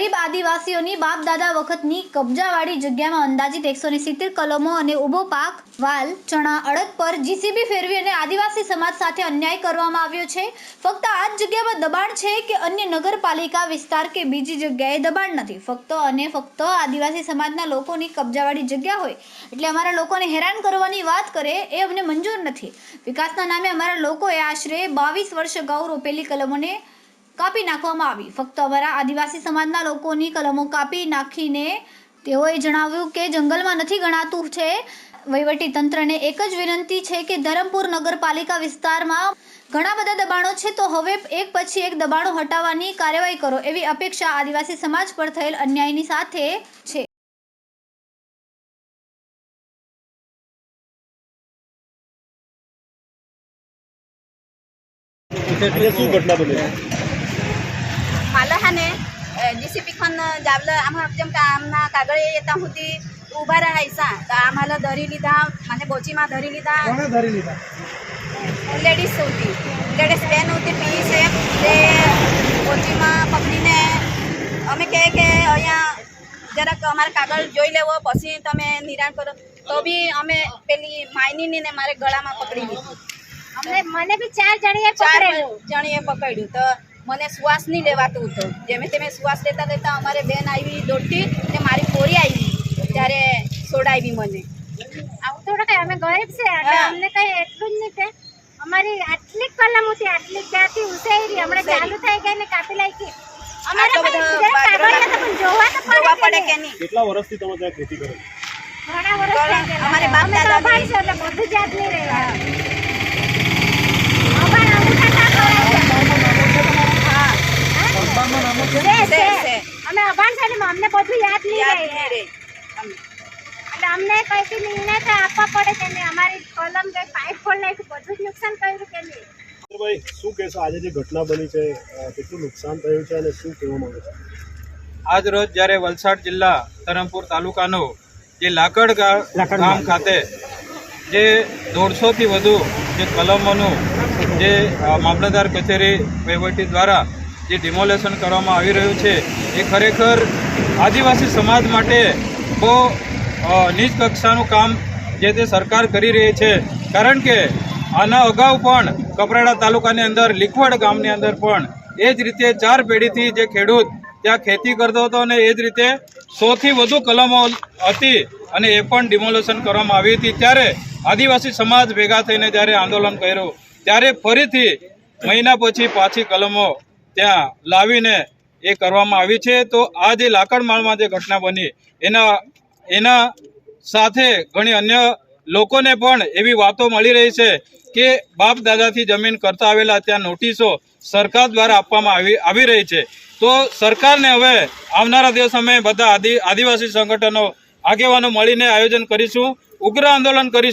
ગરીબ આદિવાસીઓની બાપ દાદા વખતની કબજાવાળી જગ્યામાં અંદાજિત એકસો સિત્તેર કલમો અને ઊભો પાક, વાલ, ચણા, અડદ પર જીસીબી ફેરવી અને આદિવાસી સમાજ સાથે અન્યાય કરવામાં આવ્યો છે. ફક્ત આ જ જગ્યામાં દબાણ છે કે અન્ય નગરપાલિકા વિસ્તાર કે બીજી જગ્યાએ દબાણ નથી? ફક્ત અને ફક્ત આદિવાસી સમાજના લોકોની કબજાવાળી જગ્યા હોય? એટલે અમારા લોકોને હેરાન કરવાની વાત કરે એ અમને મંજૂર નથી. વિકાસના નામે અમારા લોકોએ આશરે બાવીસ વર્ષ અગાઉ રોપેલી કલમોને કાપી નાખવામાં આવી. ફક્ત અમારા આદિવાસી સમાજના લોકોની કલમો કાપી નાખીને તેઓએ જણાવ્યું કે જંગલમાં નથી ગણાતું છે. વહીવટી તંત્રને એક જ વિનંતી છે કે ધરમપુર નગરપાલિકા વિસ્તારમાં ઘણા બધા દબાણો છે તો હવે એક પછી એક દબાણો હટાવવાની કાર્યવાહી કરો એવી અપેક્ષા આદિવાસી સમાજ પર થયેલ અન્યાયની સાથે છે. શું ઘટના બની છે मला हाने जीसीपी खन जावलं आम्हाला जेम का आमना कागळे येता होती उभा राहायचा तर आम्हाला धरी लिधा म्हणजे बोचीमा धरी लिधा કોણે ધરી લીધા લેડીઝ હોતી લેડીઝ બેન હોતી પી છે તે બોચીમાં પકડીને અમે કહે કે અહીંયા જરાક અમારે કાગળ જોઈ લેવો પછી તમે નિરાણ કરો તો બી અમે પેલી માયનીની ને મારે ગળામાં પકડી લીધી અમને મને બી ચાર જણીએ ચાર પકડેલું જણીએ પકડ્યું તો મને શ્વાસ નહીં લેવાતું હતો. જેમે તેમે શ્વાસ લેતા લેતા અમારે બેન આવી દોડતી ને મારી પોરી આવી. ત્યારે સોડાવી મને. આવું થોડું કઈ અમે ગરીબ છે. અમને કઈ એટલું જ નહીં કે અમારી આટલી કલમ હતી આટલી ત્યાંથી ઉસેરી હમણાં ચાલુ થઈ ગઈ ને કાપી લાગી અમારે પણ જોવા તો પડે કે નહીં. નહીં. કેટલા વર્ષથી તમે ત્યાં ખેતી કરો ઘણા વર્ષ અમારે બાપ દાદા ભાઈ છે એટલે બધું જ યાદ નહીં રહે અભણ અંગૂઠા ના કરાય હા છે છે, છે છે. અમે અભણ છે એટલે અમને બધું યાદ નહીં રહે. એટલે અમને કઈ નિર્ણય તો આપવા પડે કે નહીં અમારી કોલમ કે પાઇપ ખોલ નાખ્યું બધું જ નુકસાન કર્યું કે નહીં ભાઈ શું કહેશો? આજે જે ઘટના બની છે કેટલું નુકસાન થયું છે અને શું કહેવા માંગે છે? આજ રોજ જ્યારે વલસાડ જિલ્લા ધરમપુર તાલુકાનો જે લાકડ ગામ ખાતે જે દોઢસોથી વધુ જે કલમોનું જે મામલતદાર કચેરી વહીવટી દ્વારા જે ડિમોલેશન કરવામાં આવી રહ્યું છે એ ખરેખર આદિવાસી સમાજ માટે બહુ નીચ કક્ષાનું કામ જે તે સરકાર કરી રહી છે. કારણ કે આના અગાઉ પણ કપરાડા તાલુકાની અંદર, લીખવડ ગામની અંદર પણ એ જ રીતે ચાર પેઢીથી જે ખેડૂત ત્યાં ખેતી કરતો હતો અને એ જ રીતે સોથી વધુ કલમો હતી અને એ પણ ડિમોલેશન કરવામાં આવી હતી. ત્યારે આદિવાસી સમાજ ભેગા થઈને જ્યારે આંદોલન કર્યું, ત્યારે ફરીથી મહિના પછી પાછી કલમો ત્યાં લાવીને એ કરવામાં આવી છે. તો આ જે લાકડમાળમાં જે ઘટના બની, એના એના સાથે ઘણી અન્ય લોકોને પણ એવી વાતો મળી રહી છે કે બાપ દાદાથી જમીન કરતા આવેલા ત્યાં નોટિસો સરકાર દ્વારા આપવામાં આવી આવી રહી છે. તો સરકારને હવે આવનારા દિવસ અમે બધા આદિ, આદિવાસી સંગઠનો આગેવાનો મળીને આયોજન કરીશું. ઉગ્ર આંદોલન કરીશું.